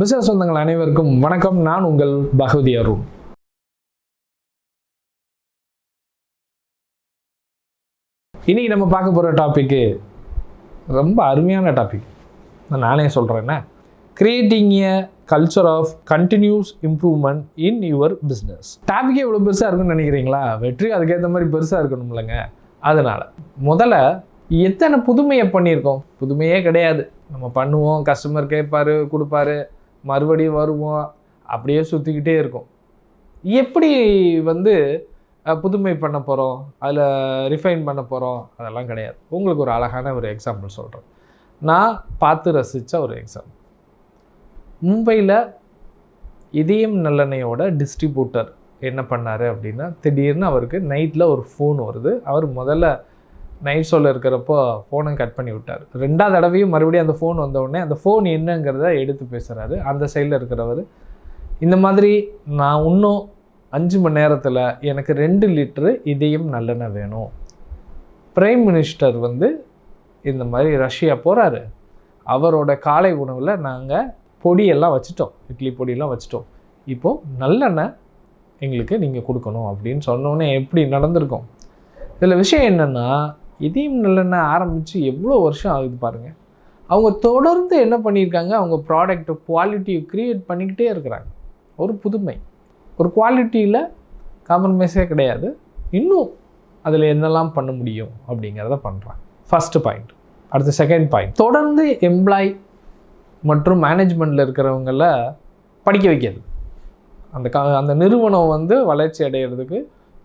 Business சொந்தங்கள் அனைவருக்கும் வணக்கம். நான் உங்கள் பகவதி அருண். இன்னைக்கு நம்ம பார்க்க போகிற டாப்பிக்கு ரொம்ப அருமையான டாபிக் நானே சொல்கிறேன்னா creating a culture of continuous improvement in your business டாபிக்கே இவ்வளோ பெருசாக இருக்குன்னு நினைக்கிறீங்களா? வெற்றி அதுக்கேற்ற மாதிரி பெருசாக இருக்கணும்லங்க அதனால் முதல்ல எத்தனை புதுமையை பண்ணியிருக்கோம்? புதுமையே கிடையாது. நம்ம பண்ணுவோம் கஸ்டமர் கேட்பாரு கொடுப்பாரு. மறுபடியும் வருவோம். அப்படியே சுற்றிக்கிட்டே இருக்கும். எப்படி வந்து புதுமை பண்ண போகிறோம் அதில் ரிஃபைன் பண்ண போகிறோம் அதெல்லாம் கிடையாது. உங்களுக்கு ஒரு அழகான ஒரு எக்ஸாம்பிள் சொல்கிறேன் நான் பார்த்து ரசித்த ஒரு எக்ஸாம்பிள் மும்பையில் இதயம் நல்லெண்ணையோட டிஸ்ட்ரிபியூட்டர் என்ன பண்ணார் அப்படின்னா திடீர்னு அவருக்கு நைட்டில் ஒரு ஃபோன் வருது. அவர் முதல்ல நைட் ஷோவில் இருக்கிறப்போ ஃபோனை கட் பண்ணி விட்டார். ரெண்டாவது தடவையும் மறுபடியும் அந்த ஃபோன் வந்தவுடனே அந்த ஃபோன் என்னங்கிறத எடுத்து பேசுகிறாரு அந்த சைடில் இருக்கிறவர். இந்த மாதிரி நான் இன்னும் அஞ்சு மணி நேரத்தில் எனக்கு ரெண்டு லிட்ரு இதயம் நல்லெண்ணெய் வேணும். பிரைம் மினிஸ்டர் வந்து இந்த மாதிரி ரஷ்யா போகிறாரு அவரோட காலை உணவில் நாங்கள் பொடியெல்லாம் வச்சுட்டோம். இட்லி பொடியெல்லாம் வச்சுட்டோம். இப்போது நல்லெண்ணெய் எங்களுக்கு நீங்கள் கொடுக்கணும் அப்படின்னு சொன்னோன்னே எப்படி நடந்திருக்கோம்? இதில் விஷயம் என்னென்னா இதயம் நல்லெண்ணெய் ஆரம்பித்து எவ்வளோ வருஷம் ஆகுது பாருங்கள் அவங்க தொடர்ந்து என்ன பண்ணியிருக்காங்க? அவங்க ப்ராடக்ட் குவாலிட்டியை க்ரியேட் பண்ணிக்கிட்டே இருக்கிறாங்க. ஒரு புதுமை. ஒரு குவாலிட்டியில் காம்ப்ரமைஸே கிடையாது. இன்னும் அதில் என்னெல்லாம் பண்ண முடியும் அப்படிங்கிறத பண்ணுறாங்க ஃபஸ்ட்டு பாயிண்ட் அடுத்த செகண்ட் பாயிண்ட் தொடர்ந்து எம்ப்ளாய் மற்றும் மேனேஜ்மெண்ட்டில் இருக்கிறவங்கள படிக்க வைக்கிறது. அந்த க அந்த நிறுவனம் வந்து வளர்ச்சி அடைகிறதுக்கு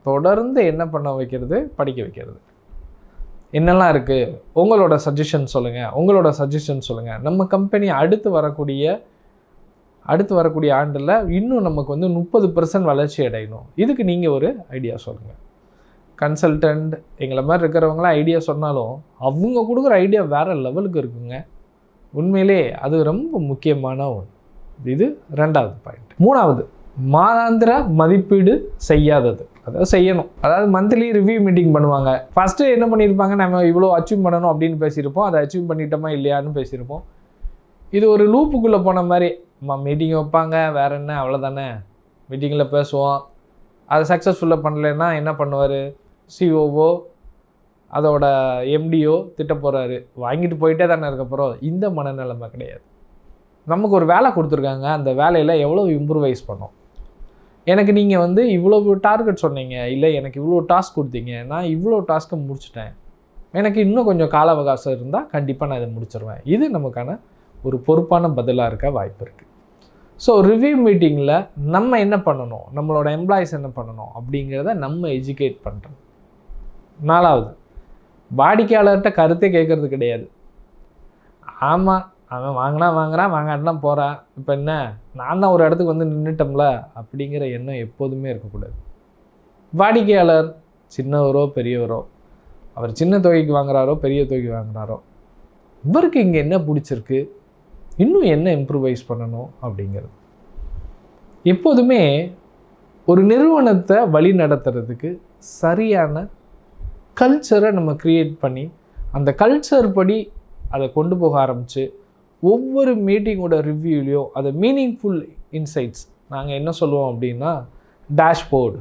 தொடர்ந்து என்ன பண்ண வைக்கிறது? படிக்க வைக்கிறது. என்னெல்லாம் இருக்குது உங்களோட சஜஷன் சொல்லுங்கள் உங்களோட சஜஷன் சொல்லுங்கள் நம்ம கம்பெனி அடுத்து வரக்கூடிய அடுத்து வரக்கூடிய ஆண்டில் இன்னும் நமக்கு வந்து முப்பது பர்சன்ட் வளர்ச்சி அடையணும். இதுக்கு நீங்கள் ஒரு ஐடியா சொல்லுங்கள் கன்சல்டன்ட் எங்களை மாதிரி இருக்கிறவங்களாம் ஐடியா சொன்னாலும் அவங்க கொடுக்குற ஐடியா வேறு லெவலுக்கு இருக்குங்க. உண்மையிலே அது ரொம்ப முக்கியமான ஒன்று இது ரெண்டாவது பாயிண்ட் மூணாவது மாதாந்திர மதிப்பீடு செய்யாதது. அதாவது செய்யணும். அதாவது மந்த்லி ரிவ்யூ மீட்டிங் பண்ணுவாங்க. ஃபஸ்ட்டு என்ன பண்ணியிருப்பாங்க நம்ம இவ்வளோ அச்சீவ் பண்ணணும் அப்படின்னு பேசியிருப்போம். அதை அச்சீவ் பண்ணிட்டோமா இல்லையான்னு பேசியிருப்போம். இது ஒரு லூப்புக்குள்ளே போன மாதிரி நம்ம மீட்டிங் வைப்பாங்க. வேறு என்ன? அவ்வளோதானே மீட்டிங்கில் பேசுவோம். அதை சக்ஸஸ்ஃபுல்லாக பண்ணலைன்னா என்ன பண்ணுவார்? சிஓஓ அதோட எம்டிஓ திட்ட போகிறாரு வாங்கிட்டு போயிட்டே தானே இருக்க போகிறோம் இந்த மனநிலைமை கிடையாது. நமக்கு ஒரு வேலை கொடுத்துருக்காங்க. அந்த வேலையில் எவ்வளோ இம்ப்ரூவைஸ் பண்ணோம். எனக்கு நீங்கள் வந்து இவ்வளோ டார்கெட் சொன்னீங்க. இல்லை எனக்கு இவ்வளோ டாஸ்க் கொடுத்தீங்க. நான் இவ்வளோ டாஸ்க்கை முடிச்சிட்டேன். எனக்கு இன்னும் கொஞ்சம் கால அவகாசம் இருந்தால் கண்டிப்பாக நான் இதை முடிச்சிருவேன். இது நமக்கான ஒரு பொறுப்பான பதிலாக இருக்க வாய்ப்பு இருக்குது ஸோ ரிவ்யூ மீட்டிங்கில் நம்ம என்ன பண்ணணும்? நம்மளோட எம்ப்ளாயிஸ் என்ன பண்ணணும்? அப்படிங்கிறத நம்ம எஜுகேட் பண்ணுறோம் நாலாவது வாடிக்கையாளர்கிட்ட கருத்தே கேட்குறது கிடையாது. ஆமாம் அவன் வாங்கினா வாங்குறான் வாங்காட்டினா போகிறான் இப்போ என்ன? நான் தான் ஒரு இடத்துக்கு வந்து நின்றுட்டோம்ல அப்படிங்கிற எண்ணம் எப்போதுமே இருக்கக்கூடாது. வாடிக்கையாளர் சின்னவரோ பெரியவரோ அவர் சின்ன தொகைக்கு வாங்குறாரோ பெரிய தொகைக்கு வாங்குறாரோ இவருக்கு இங்கே என்ன பிடிச்சிருக்கு? இன்னும் என்ன இம்ப்ரூவைஸ் பண்ணணும் அப்படிங்கிறது. எப்போதுமே ஒரு நிறுவனத்தை வழி நடத்துறதுக்கு சரியான கல்ச்சரை நம்ம க்ரியேட் பண்ணி அந்த கல்ச்சர் படி அதை கொண்டு போக ஆரம்பித்து ஒவ்வொரு மீட்டிங்கோட ரிவ்யூலையும் அதை மீனிங்ஃபுல் இன்சைட்ஸ் நாங்கள் என்ன சொல்லுவோம் அப்படின்னா டேஷ்போர்டு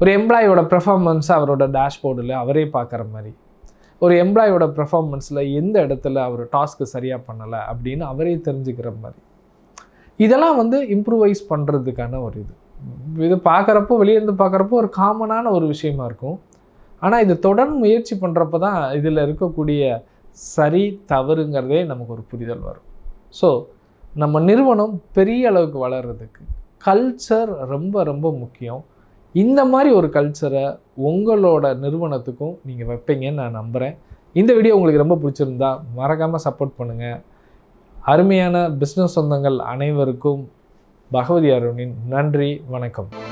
ஒரு எம்ப்ளாயோட பெர்ஃபார்மன்ஸ் அவரோட டேஷ்போர்டில் அவரே பார்க்குற மாதிரி. ஒரு எம்ப்ளாயோட பெர்ஃபார்மன்ஸில் எந்த இடத்துல அவர் டாஸ்க்கு சரியாக பண்ணலை அப்படின்னு அவரே தெரிஞ்சுக்கிற மாதிரி. இதெல்லாம் வந்து இம்ப்ரூவைஸ் பண்ணுறதுக்கான ஒரு இது. இது பார்க்குறப்போ வெளியேருந்து பார்க்குறப்போ ஒரு காமனான ஒரு விஷயமா இருக்கும். ஆனால் இது தொடர் முயற்சி பண்ணுறப்ப தான் இதில் இருக்கக்கூடிய சரி தவறுங்கிறதே நமக்கு ஒரு புரிதல் வரும். ஸோ நம்ம நிறுவனம் பெரிய அளவுக்கு வளர்கிறதுக்கு கல்ச்சர் ரொம்ப ரொம்ப முக்கியம். இந்த மாதிரி ஒரு கல்ச்சரை உங்களோட நிறுவனத்துக்கும் நீங்கள் வைப்பீங்கன்னு நான் நம்புகிறேன் இந்த வீடியோ உங்களுக்கு ரொம்ப பிடிச்சிருந்தா மறக்காமல் சப்போர்ட் பண்ணுங்கள் அருமையான பிஸ்னஸ் சொந்தங்கள் அனைவருக்கும் பகவதி அருணின் நன்றி வணக்கம்.